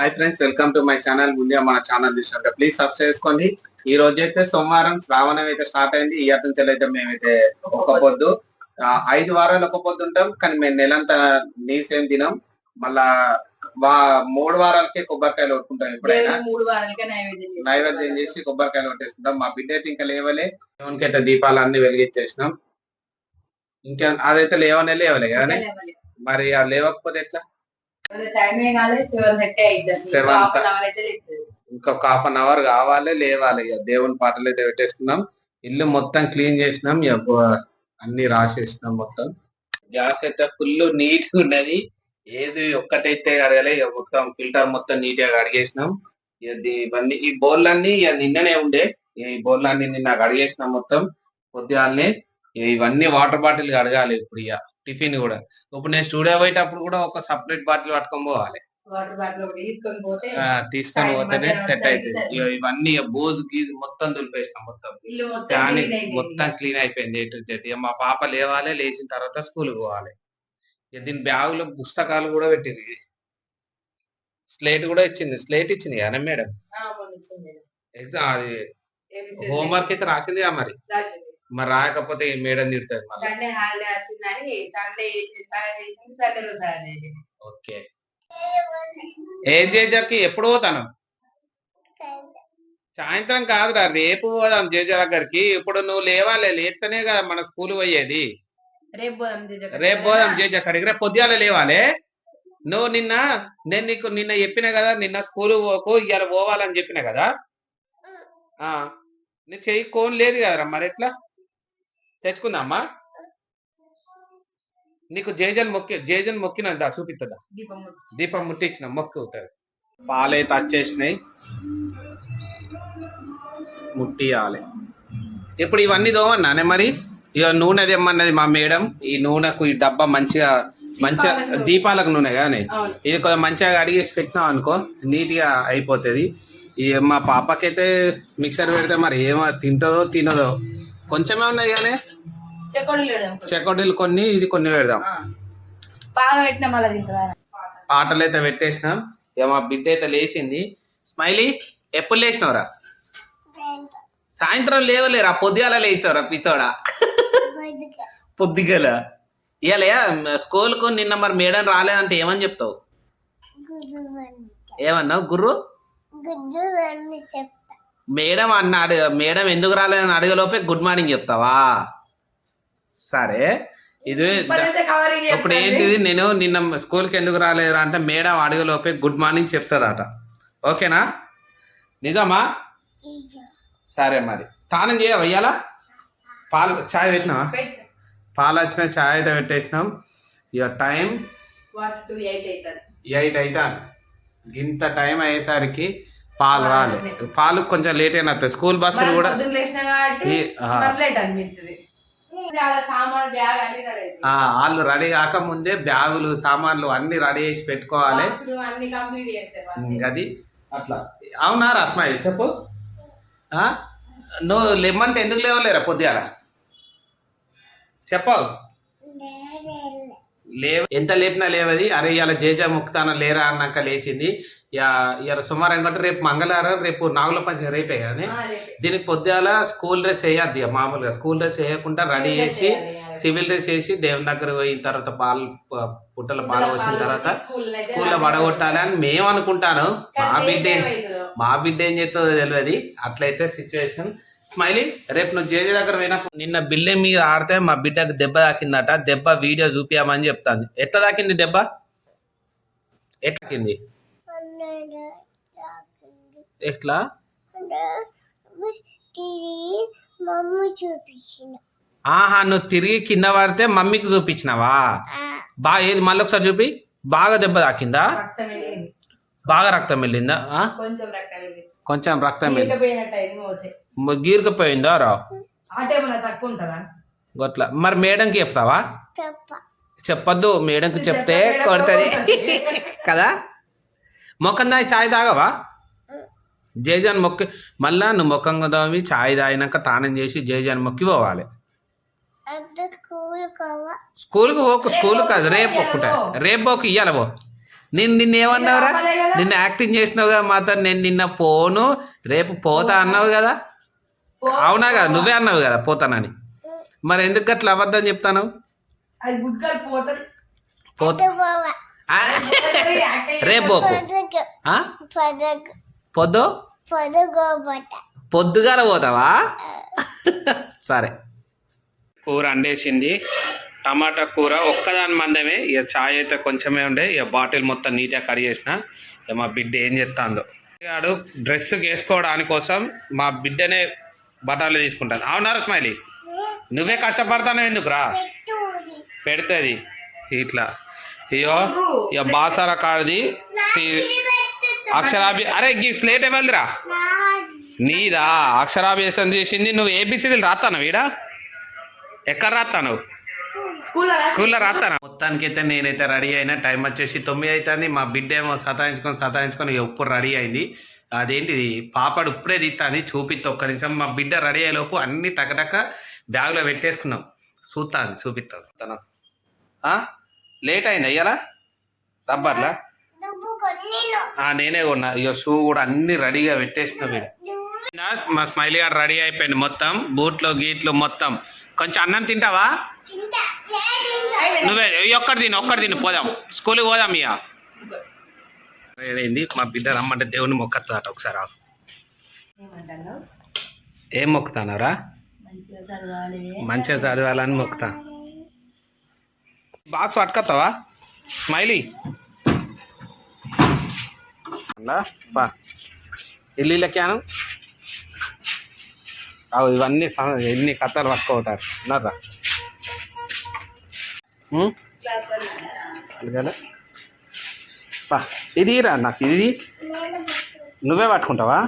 Hi friends welcome to my channel ముందే మన channel చూసినట్టు ప్లీజ్ సబ్స్క్రైబ్ చేసుకోండి. ఈ రోజు అయితే సోమవారం శ్రావణం అయితే స్టార్ట్ అయింది. ఇయర్ నుంచి అయితే మేమైతే ఒక పొద్దు ఐదు వారాలు ఒక పొద్దు ఉంటాం కానీ మేము నెలంతా నీస్ ఏం తినాం. మళ్ళా వా మూడు వారాలకే కొబ్బరికాయలు కొట్టుకుంటాం ఎప్పుడైనా. దేవుని మూడు వారాలకే నైవేద్యం చేసి కొబ్బరికాయలు కొట్టేసుకుంటాం మా బిడ్డ అయితే ఇంకా లేవలే. దేవునికి అయితే దీపాలు అన్ని వెలిగించేసినాం. ఇంకా అదైతే లేవనే లేవలే లేవాలి. మరి అది లేవకపోతే ఎట్లా? ఇంకొక హాఫ్ అన్ అవర్ కావాలి లేవాలి. ఇక దేవుని పాటలు అయితే పెట్టేసుకున్నాం ఇల్లు మొత్తం క్లీన్ చేసినాం. అన్ని రాసేసినాం మొత్తం. గ్యాస్ అయితే ఫుల్ నీట్గా ఉన్నది. ఏది ఒక్కటైతే కడగలే ఇక మొత్తం ఫిల్టర్ మొత్తం నీట్గా కడిగేసినాం. ఇవన్నీ ఈ బౌల్లన్నీ ఇక నిన్ననే ఉండే. ఈ బౌల్లన్నీ నిన్న కడిగేసినాం మొత్తం. పొద్దుగాలనే. ఇవన్నీ వాటర్ బాటిల్ కడగాలి ఇప్పుడు ఇక. టిఫిన్ కూడా. ఇప్పుడు నేను స్టూడియో పోయేటప్పుడు కూడా ఒక సపరేట్ బాటిల్ పట్టుకొని పోవాలి. తీసుకొని పోతేనే సెట్ అవుతుంది. ఇవన్నీ బోజు గీజు మొత్తం దులిపేసినాం మొత్తం. ఇల్లు మొత్తం క్లీన్ అయిపోయింది. ఎటు మా పాప లేవాలి లేచిన తర్వాత స్కూల్ పోవాలి. దీని బ్యాగ్లో పుస్తకాలు కూడా పెట్టింది. స్లేట్ కూడా ఇచ్చింది. స్లేట్ ఇచ్చింది కదా మేడం. ఎగ్జామ్ అది హోంవర్క్ అయితే రాసింది మరి. మరి రాయకపోతే ఈ మేడం తిడుతుంది మళ్ళీ? సండే హాలిడే వచ్చిందని సండే సాయం చేసింది సండే రోజు సాయం చేసింది ఓకే. ఏం చేజకి ఎప్పుడు పోతాను? సాయంత్రం కాదురా రేపు పోదాం జేజ దగ్గరికి. ఇప్పుడు నువ్వు లేవాలి లేస్తేనే కదా మన స్కూల్ పోయేది. రేపు పోదాం జేజ అక్కడికి రేపు పొద్దుగాల లేవాలి. నువ్వు నిన్న నేను నీకు నిన్న చెప్పిన కదా నిన్న స్కూల్ పోకు ఇవాళ పోవాలని చెప్పిన కదా? ఆ నీ చెయ్యి కోన్ లేదు కదరా మరి ఎట్లా? తెచ్చుకుందామా? నీకు జేజన్ మొక్కి జేజన్ మొక్కినందా చూపిస్తుందా దీపం ముట్టించి. దీపం ముట్టించిన మొక్కు అవుతుంది పాలైతే వచ్చేసినాయి ముట్టియాలి. ఇప్పుడు ఇవన్నీ తోమన్నానే మరి? ఇక నూనె తెమ్మన్నది మా మేడం. ఈ నూనెకు ఈ డబ్బా మంచిగా మంచిగా దీపాలకు. నూనె. కానీ ఇది కొంచెం మంచిగా అడిగేసి పెట్టినాం అనుకో నీట్గా అయిపోతుంది. ఈ మా పాపకైతే మిక్సర్ పెడితే మరి ఏమో తింటుందో తినదో కొంచెమే ఉన్నాయి కానీ చెకోడీలు కొన్ని ఇది కొన్ని పెడదాం. ఆ. బాగా పెట్టినా పాటలు అయితే పెట్టేసినాం. ఇక మా బిడ్డ అయితే లేచింది. స్మైలీ ఎప్పుడు లేచినవరా? సాయంత్రం లేవలేరా? పొద్దుగాల లేచినవరా పిసోడా? పొద్దుగల. ఇవాళ స్కూల్కు నిన్న మరి మేడం రాలేదంటే ఏమని చెప్తావు? ఏమన్నావు? గుర్రు? మేడం అన్నాడు మేడం ఎందుకు రాలేదని అడగలోపే గుడ్ మార్నింగ్ చెప్తావా? సరే ఇది ఇప్పుడు. ఏంటిది? నేను నిన్న స్కూల్కి ఎందుకు రాలేదురా అంటే మేడం అడగలోపే గుడ్ మార్నింగ్ చెప్తుందట. ఓకేనా? నిజమా? సరే మరి. తానం చేయవా ఇయ్యాలా పాలు చాయ్ పెట్టినావా? పెట్టు. పాలు వచ్చిన చాయ్ అయితే పెట్టేసినాం. ఇక టైం ఎయిట్ అవుతుంది. ఇంత టైం అయ్యేసరికి పాలు రాలి. పాలు కొంచెం లేట్ అయినా వస్తాయి. స్కూల్ బస్సులు కూడా రెడీ వాళ్ళు రెడీ కాకముందే బ్యాగులు సామాన్లు అన్ని రెడీ చేసి పెట్టుకోవాలి. అది అట్లా. అవునా రస్మాయి చెప్పు? నువ్వు లేమంటే ఎందుకు లేవలేరా పొద్దుగాల? చెప్పవు లేవ ఎంత లేపినా లేవది. అరే ఇవాళ జేజా ముక్తాన లేరా అన్నాక లేచింది. ఇవాళ సుమారు ఎందుకంటే రేపు మంగళవారం రేపు నాగుల పంచ రేపే. కానీ. దీనికి పొద్దుగాల స్కూల్ డ్రెస్ వేయద్ది మామూలుగా. స్కూల్ డ్రెస్ వేయకుండా రెడీ చేసి. సివిల్ డ్రెస్ వేసి దేవుని దగ్గర పోయిన తర్వాత పాలు పుట్టల పాలు పోసిన తర్వాత స్కూల్లో పడగొట్టాలి అని మేము అనుకుంటాను. మా బిడ్డ. మా బిడ్డ ఏం చేస్తుందో తెలియదు. అట్లయితే సిచ్యువేషన్ స్మైలీ రేపు నువ్వు జేజే దగ్గర పోయినప్పుడు నిన్న బిల్లె మీద ఆడితే మా బిడ్డకు దెబ్బ తాకిందట దెబ్బ వీడియో చూపించమని చెప్తాను ఎట్లా తాకింది దెబ్బ? ఎట్లా తాకింది? ఎట్లా? మమ్మీ చూపించిన. ఆహా నువ్వు తిరిగి కింద పడితే మమ్మీకి చూపించినావా? బాగా ఏది? మళ్ళీ ఒకసారి చూపి. బాగా దెబ్బ తాకిందా? బాగా రక్తం వెళ్ళిందా? కొంచెం రక్తం వెళ్ళింది. గీరుకుపోయిందా రా. తక్కువ ఉంటుందా? గట్ల. మరి మేడంకి చెప్తావా? చెప్ప. చెప్పొద్దు. మేడంకి చెప్తే కొడుతుంది. కదా? మొక్కం దాయి చాయ్ తాగవా? జేజాన్ మొక్కి మళ్ళా నువ్వు మొక్కం దావి చాయ్ తాగినాక తానం చేసి జేజాన్ మొక్కి పోవాలి. స్కూల్కి పోకు స్కూల్ కాదు రేపు ఒక్కటే రేపు పోకు ఇయ్యాల పో. నేను నిన్న ఏమన్నావురా? నిన్న యాక్టింగ్ చేసినావు కదా మాతో నేను నిన్న పోను. రేపు పోతా. అన్నావు కదా? అవునా కదా? నువ్వే అన్నావు కదా పోతానని. మరి ఎందుకు అట్లా అబద్ధం చెప్తాను? రేపు పొద్దు? పొద్దుగాల పోతావా? సరే. కూర అండేసింది. టమాటా కూర ఒక్కదాని మందమే. ఇక చాయ్ అయితే కొంచెమే ఉండే. ఇక బాటిల్ మొత్తం నీట్గా కడిగేసిన ఇక మా బిడ్డ ఏం చేస్తాందో. వాడు డ్రెస్ వేసుకోవడాని కోసం మా బిడ్డనే బఠాలు తీసుకుంటాను. అవునారా స్మైలీ? నువ్వే కష్టపడతాను ఎందుకురా? పెడుతుంది. ఇట్లా. ఇయో ఇక బాసారా కాడిది. అక్షరాభి అరే గీ స్లేట్ ఎవరిదిరా? నీదా? అక్షరాభ్యాసం చేసింది నువ్వు ఏబిసిడీలు రాస్తాను వీడా ఎక్కడ రాస్తాను స్కూల్లో రాస్తాను మొత్తానికి అయితే నేనైతే రెడీ అయినా. టైం వచ్చేసి తొమ్మిది అవుతుంది మా బిడ్డ ఏమో సతాయించుకొని సతాయించుకొని ఇక ఉప్పుడు రెడీ అయింది. అదేంటిది? పాపడు ఇప్పుడే తీస్తాను చూపిస్తా ఒక్క నిమిషం. మా బిడ్డ రెడీ అయ్యేలోపు అన్ని టకటక బ్యాగ్లో పెట్టేసుకున్నాం. చూస్తాను చూపిస్తాను తను? లేట్ అయింది అయ్యారా రబ్బర్లా? నేనే కొన్నా. ఇక షూ కూడా అన్ని రెడీగా పెట్టేసిన వీడు. మా స్మైలీ గారు రెడీ అయిపోయింది మొత్తం. బూట్లు గీట్లు మొత్తం. కొంచెం అన్నం తింటావా? నువ్వే ఒక్కటి తిను ఒక్కటి తిను. పోదాం. స్కూల్కి పోదాం ఇక అయింది మా బిడ్డ రమ్మంటే దేవుని మొక్కతుందట ఒకసారి ఏం మొక్కుతానరా? మంచిగా చదవాలి. మంచిగా చదవాలని మొక్కుతా. బాక్స్ పట్టుకొస్తావా? స్మైలీ. బా ఇల్లు క్యాను? అవు ఇవన్నీ ఎన్ని కథలు పట్టుకోతారు? ఉన్నారా? ఉం? ఇది రా నాకు ఇది. నువ్వే పట్టుకుంటావా?